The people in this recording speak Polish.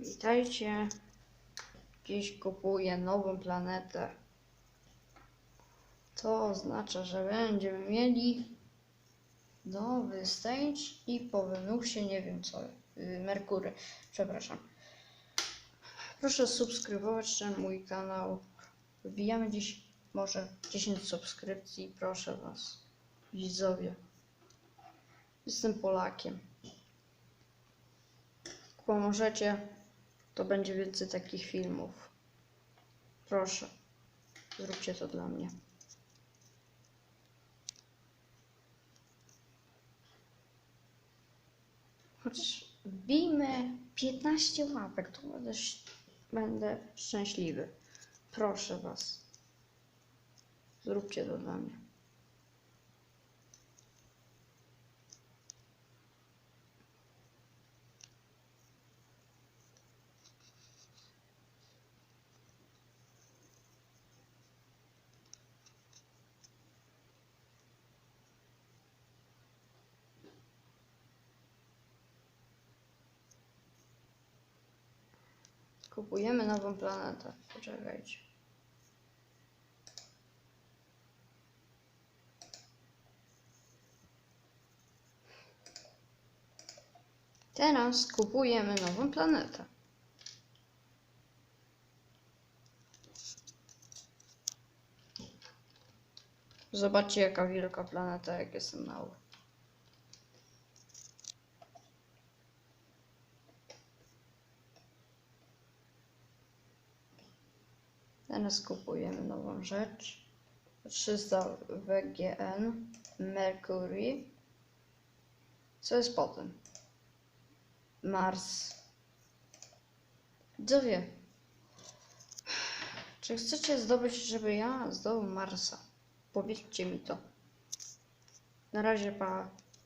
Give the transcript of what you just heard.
Witajcie. Dziś kupuję nową planetę. To oznacza, że będziemy mieli nowy stage i po wymusie nie wiem co. Yy, Merkury, przepraszam. Proszę subskrybować ten mój kanał. Wbijamy dziś może 10 subskrypcji, proszę Was, widzowie. Jestem Polakiem. Pomożecie, to będzie więcej takich filmów. Proszę, zróbcie to dla mnie. Chociaż wbijmy 15 łapek, to będę, będę szczęśliwy. Proszę Was. Zróbcie to dla mnie. Kupujemy nową planetę. Poczekajcie. Teraz kupujemy nową planetę. Zobaczcie jaka wielka planeta, jak jestem mały. Teraz kupujemy nową rzecz. 300 WGN Mercury. Co jest potem? Mars. Widzowie, czy chcecie zdobyć, żeby ja zdobył Marsa? Powiedzcie mi to. Na razie pa.